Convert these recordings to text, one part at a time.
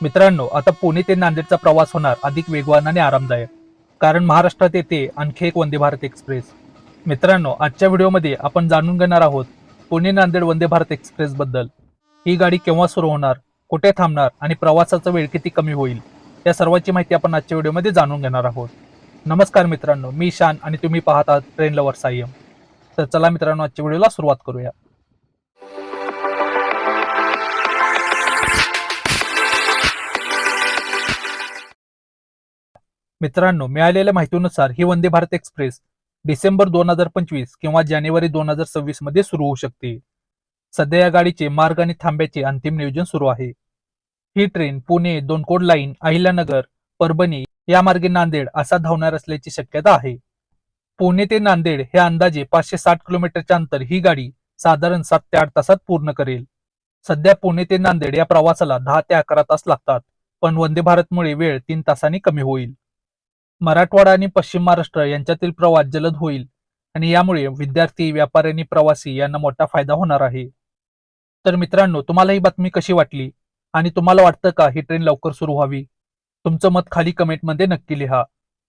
मित्रांनो आता पुणे ते नांदेडचा प्रवास होणार अधिक वेगवान आणि आरामदायक. कारण महाराष्ट्रात येते आणखी एक वंदे भारत एक्सप्रेस. मित्रांनो आजच्या व्हिडिओमध्ये आपण जाणून घेणार आहोत पुणे नांदेड वंदे भारत एक्सप्रेस बद्दल. ही गाडी केव्हा सुरू होणार कुठे थांबणार आणि प्रवासाचा वेळ किती कमी होईल या सर्वांची माहिती आपण आजच्या व्हिडिओमध्ये जाणून घेणार आहोत. नमस्कार मित्रांनो मी शान आणि तुम्ही पाहत आहात ट्रेन लवर सायम तर चला मित्रांनो आजच्या व्हिडिओला सुरुवात करूया. मित्रांनो मिळालेल्या माहितीनुसार ही वंदे भारत एक्सप्रेस डिसेंबर दोन हजार पंचवीस किंवा जानेवारी दोन हजार सव्वीसमध्ये सुरू होऊ शकते. सध्या या गाडीचे मार्ग आणि थांब्याचे अंतिम नियोजन सुरू आहे. ही ट्रेन पुणे दोनकोड लाईन अहिल्यानगर परभणी या मार्गे नांदेड असा धावणार असल्याची शक्यता आहे. पुणे ते नांदेड हे अंदाजे पाचशे साठ किलोमीटरचे अंतर ही गाडी साधारण सात ते आठ तासात पूर्ण करेल. सध्या पुणे ते नांदेड या प्रवासाला दहा ते अकरा तास लागतात पण वंदे भारतमुळे वेळ तीन तासांनी कमी होईल. मराठवाडा आणि पश्चिम महाराष्ट्र यांच्यातील प्रवास जलद होईल आणि यामुळे विद्यार्थी व्यापारी आणि प्रवासी यांना मोठा फायदा होणार आहे. तर मित्रांनो तुम्हाला ही बातमी कशी वाटली? आणि तुम्हाला वाटतं का ही ट्रेन लवकर सुरू व्हावी? तुमचं मत खाली कमेंटमध्ये नक्की लिहा.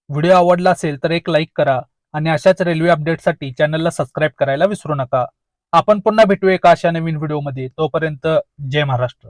व्हिडिओ आवडला असेल तर एक लाईक करा आणि अशाच रेल्वे अपडेटसाठी चॅनलला सबस्क्राईब करायला विसरू नका. आपण पुन्हा भेटू एका अशा नवीन व्हिडिओमध्ये. तोपर्यंत जय महाराष्ट्र.